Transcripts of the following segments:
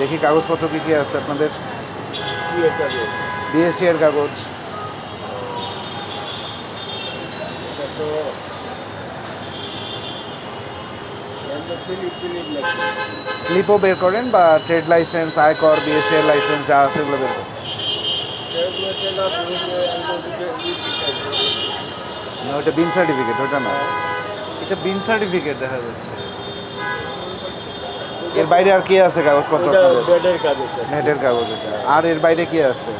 দেখি কাগজপত্র কী কী আছে আপনাদের। বিএসটি এর কাগজ। স্লিপও বের করেন বা ট্রেড লাইসেন্স আয়কর বিএসটি এর লাইসেন্স যা আছে এগুলো বের করেন। না, ওটা বিন সার্টিফিকেট ওটা না। এটা বিন সার্টিফিকেট দেখা যাচ্ছে। এর বাইরে আর কি আছে কাগজপত্র? নেটের কাগজ এটা আর এর বাইরে কি আছে।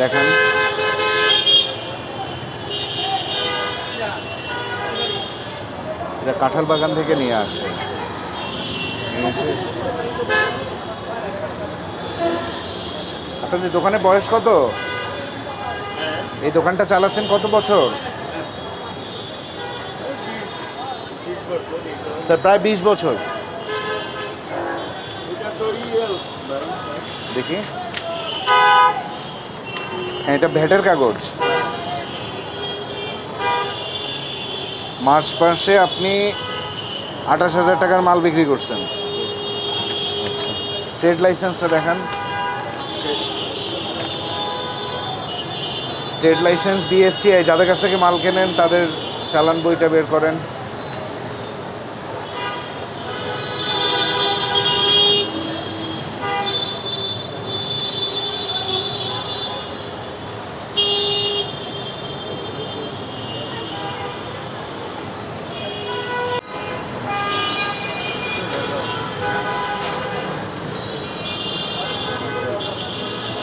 দেখেন। এটা কাঁঠাল বাগান থেকে নিয়ে আসে। আপনাদের দোকানে বয়স কত? এই দোকানটা চালাচ্ছেন কত বছর ঠিক করতে দিই। স্যার, প্রায় বিশ বছর। দেখি। হ্যাঁ এটা ভ্যাটের কাগজ। মার্চ মাসে আপনি আঠাশ হাজার টাকার মাল বিক্রি করছেন। আচ্ছা। ট্রেড লাইসেন্সটা দেখান। ট্রেড লাইসেন্স বিএসটিআই যাদের কাছ থেকে মাল কেনেন, তাদের চালান বইটা বের করেন।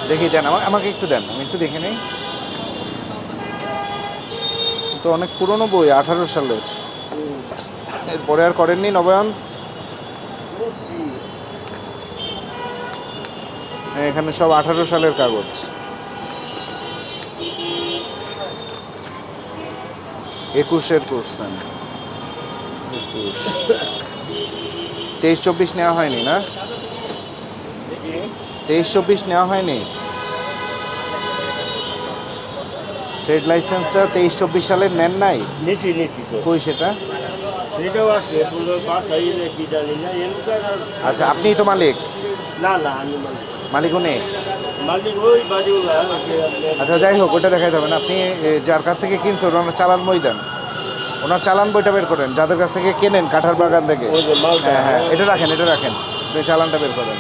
দেখি দেন আমা- আমাকে একটু দেন আমি একটু দেখে নিই। তো অনেক পুরনো বই আঠারো সালের। এরপরে আর করেননি নবায়ন? হ্যাঁ, এখানে সব আঠারো সালের কাগজ। একুশের করছেন একুশ। তেইশ চব্বিশ নেওয়া হয়নি না? তেইশ চব্বিশ নেওয়া হয়নি। ট্রেড লাইসেন্সটা তেইশ চব্বিশ সালে নেন নাই? কই সেটা? আচ্ছা আপনিই তো মালিক? না না আমি মালিক। আপনার আচ্ছা যাই হোক ওটা দেখাই যাবে না আপনি যার কাছ থেকে কিনছেন ওনার চালান বই দেন। ওনার চালান বইটা বের করেন যাদের কাছ থেকে কেনেন কাঁঠার বাগান থেকে। হ্যাঁ হ্যাঁ এটা রাখেন এটা রাখেন। চালানটা বের করেন।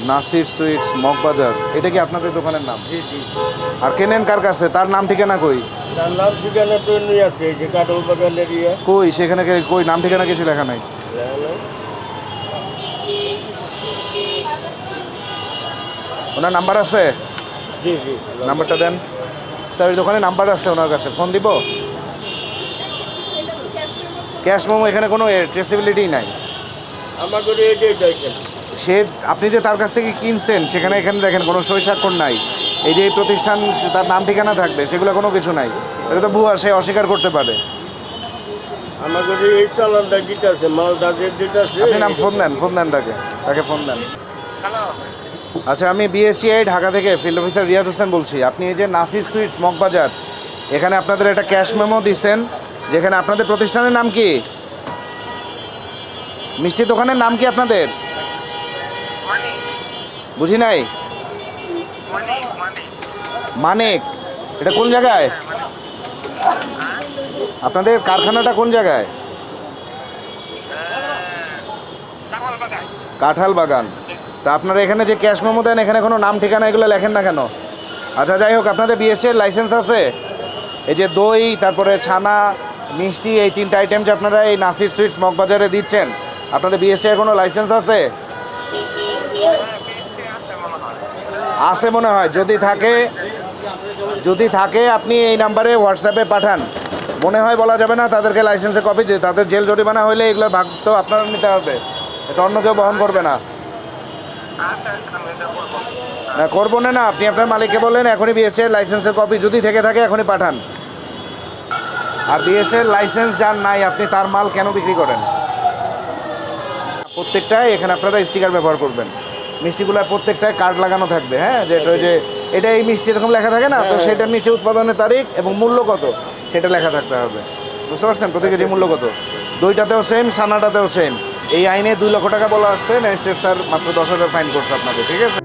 নাসির সুইটস মগবাজার এটা কি আপনাদের দোকানের নাম জি জি আর কেনেন কার কাছে তার নাম ঠিকানা কই তার নাম ঠিকানা তো নিয়ে আছে যে কাঠল বাগানের ইয়ে কই সেখানে কই নাম ঠিকানা কিছু লেখা নাই ওনার নাম্বার আছে জি জি নাম্বারটা দেন স্যার ওই দোকানে নাম্বার আছে ওনার কাছে ফোন দিব ক্যাশ মোমো এখানে কোনো ট্রেসিবিলিটি নাই দেখেন সে আপনি যে তার কাছ থেকে কিনছেন সেখানে এখানে দেখেন কোনো সই স্বাক্ষর নাই। এই যে এই প্রতিষ্ঠান তার নাম ঠিকানা থাকবে সেগুলো কোনো কিছু নাই। এটা তো ভুয়া সে অস্বীকার করতে পারে। আমাকে এই চালানটা দিতেছে মাল দাগের দিতেছে আপনি নাম ফোন দেন ফোন দেন তাকে তাকে ফোন দেন। আচ্ছা আমি বিএসসিআই ঢাকা থেকে ফিল্ড অফিসার রিয়াজ হোসেন বলছি। আপনি এই যে নাসির সুইটস মগবাজার এখানে আপনাদের একটা ক্যাশ মেমো দিচ্ছেন যেখানে আপনাদের প্রতিষ্ঠানের নাম কি? মিষ্টি দোকানের নাম কি আপনাদের? বুঝি নাই? মানিক, এটা কোন জায়গায়? আপনাদের কারখানাটা কোন জায়গায়? কাঁঠাল বাগান। তা আপনারা এখানে যে ক্যাশ মেমো দেন, এখানে কোনো নাম ঠিকানা এগুলো লেখেন না কেন? আচ্ছা যাই হোক, আপনাদের বিএসসি এর লাইসেন্স আছে। এই যে দই, তারপরে ছানা, মিষ্টি, এই তিনটা আইটেম যে আপনারা এই নাসির সুইটস মগবাজারে দিচ্ছেন, আপনাদের বিএসসি এর কোনো লাইসেন্স আছে? আছে মনে হয়, যদি থাকে যদি থাকে, আপনি এই নাম্বারে হোয়াটসঅ্যাপে পাঠান। মনে হয় বলা যাবে না, তাদেরকে লাইসেন্সে কপি দিয়ে, তাদের জেল জরিমানা হলে এগুলোর ভাগ তো আপনারা নিতে হবে। এটা অন্য কেউ বহন করবে না। না, করব না না, আপনি আপনার মালিককে বললেন, এখনই বিএসসি এর লাইসেন্সের কপি যদি থেকে থাকে, এখনই পাঠান। আর বিএসসি এর লাইসেন্স যার নাই, আপনি তার মাল কেন বিক্রি করেন? প্রত্যেকটাই এখানে আপনারা স্টিকার ব্যবহার করবেন। মিষ্টিগুলোর প্রত্যেকটায় কার্ড লাগানো থাকবে হ্যাঁ? যেটা ওই যে এটা এই মিষ্টি এরকম লেখা থাকে না? তো সেটার নিচে উৎপাদনের তারিখ এবং মূল্য কত? সেটা লেখা থাকতে হবে। বুঝতে পারছেন? প্রতি কেজি মূল্য কত? দইটাতেও সেম সানাটাতেও সেম এই আইনে দুই লক্ষ টাকা বলা আসছে ম্যাজিস্ট্রেট স্যার মাত্র দশ হাজার ফাইন করছে আপনাকে ঠিক আছে?